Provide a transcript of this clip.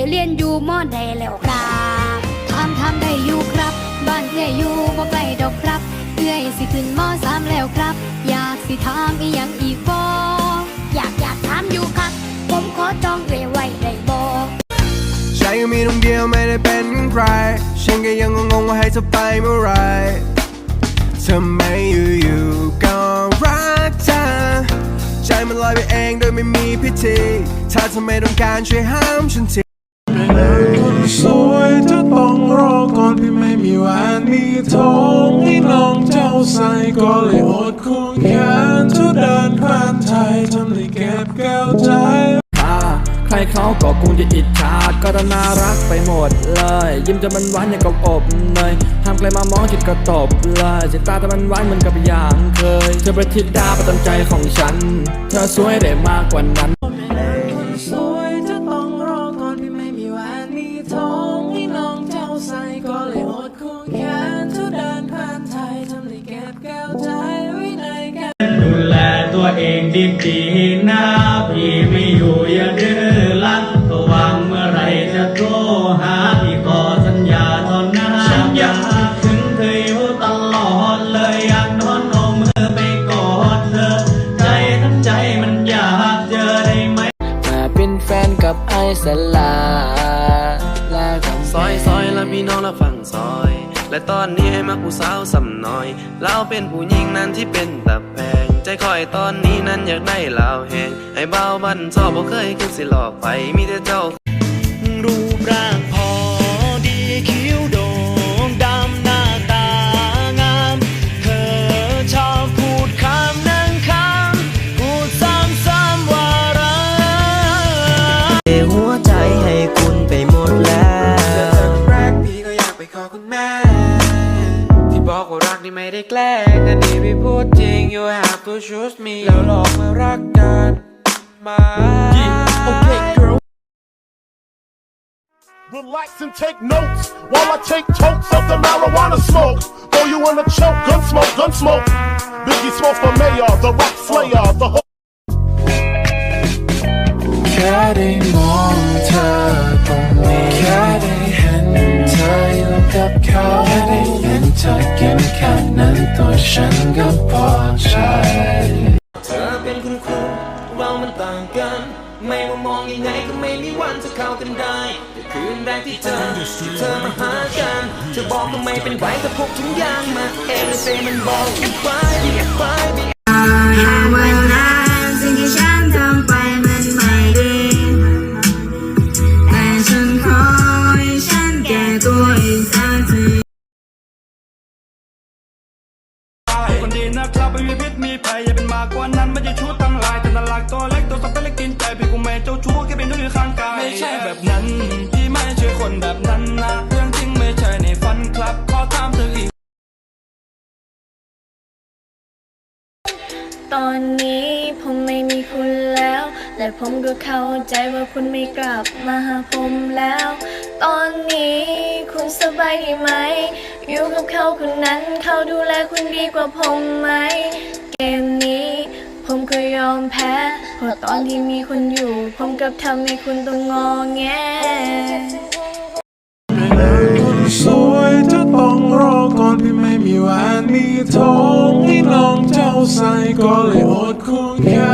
ยเรียนอยู่มอใดแล้วครับทำทำได้อยู่ครับ บ้านเอื้อยอยู่บ่ไกลดอกครับ เอื้อยสิขึ้นมอสามแล้วครับ อยากสิถามอีหยังอีกบ่อยากอยากถามอยู่ครับ ผมขอจองเอื้อยไว้ได้บ่ฉันก็มีน้องเดียวไม่ได้เป็นใคร ฉันก็ยังงงว่าให้เธอไปเมื่อไรทำไมอยู่ๆก็รักเธอใจมันลอยไปเองโดยไม่มีพิธี ถ้าเธอไม่ต้องการช่วยห้ามฉันที ก็เลยอดควงแขนเธอเดินผ่านไทยทำให้เก็บแก้วใจตาใครเขาก็คงจะอิจฉาก็น่ารักไปหมดเลย ยิ้มจะมันหวานอย่างกับอบเนยห้ามใครมามองจิตก็ตบเลยสายตาแต่มันหวานเหมือนกับอย่างเคยเธอเป็นทิดาประจำใจของฉัน เธอสวยได้มากกว่านั้น เองดีๆนะพี่ไม่อยู่อย่าดื้อรั้นก็วางเมื่อไรจะโทรหาพี่ขอสัญญาเท่านั้นฉันอยากถึงเธออยู่ตลอดเลยอยากนอนเอามือไปกอดเธอ ใจทั้งใจมันอยากเจอได้ไหมมาเป็นแฟนกับไอสลาลากับซอยซอยและพี่น้องและฝั่งซอยและตอนนี้ให้มาผู้สาวสำน้อย เราเป็นผู้หญิงนั้นที่เป็นตะแพง ใจคอยตอนนี้นั้นอยากได้ลาวแหงให้เบาบันชอบบ่เคยคิดสิหลอกไปมีแต่เจ้า อันนี้พี่พูดจริง you have to choose me แล้วหลอกมารักกันมา Okay girl Relax and take notes while I take totes of the marijuana smoke. Throw you in a choke, gun smoke, gun smoke. Biggie Smalls for mayor, the rock ฉันก็พอใจเธอเป็นคุณครูเรามันต่างกัน ไม่ว่ามองยังไงก็ไม่มีวันจะเข้ากันได้แต่คืนแรกที่เธอที่เธอมาหากันเธอบอกก็ไม่เป็นไรแต่พกถุงย่างมาเอเลเซมันบอกกันไป ไม่มีพิษมีภัยอย่าเป็นมากกว่านั้นไม่ใช่ชู้ตั้งลายแต่นารักตัวเล็กตัวสับเป็นเล็กกินใจพี่กูไม่เจ้าชู้แค่เป็นนุ่นข้างกายไม่ใช่แบบนั้นพี่ไม่ใช่คนแบบนั้นนะเรื่องจริงไม่ใช่ในฝันครับขอถามเธออีกตอนนี้ผมไม่มีคุณแล้ว และผมก็เข้าใจว่าคุณไม่กลับมาหาผมแล้ว ตอนนี้ คุณสบายดีไหม อยู่กับเขาคนนั้น เขาดูแลคุณดีกว่าผมไหม เกมนี้ ผมก็ยอมแพ้เพราะตอนที่มีคุณอยู่ ผมกลับทำให้คุณต้องงอแงคนสวยจะต้องรอก่อนพี่ไม่มีแหวนมีทองให้น้องเจ้าใส่ก็เลยอดควงแข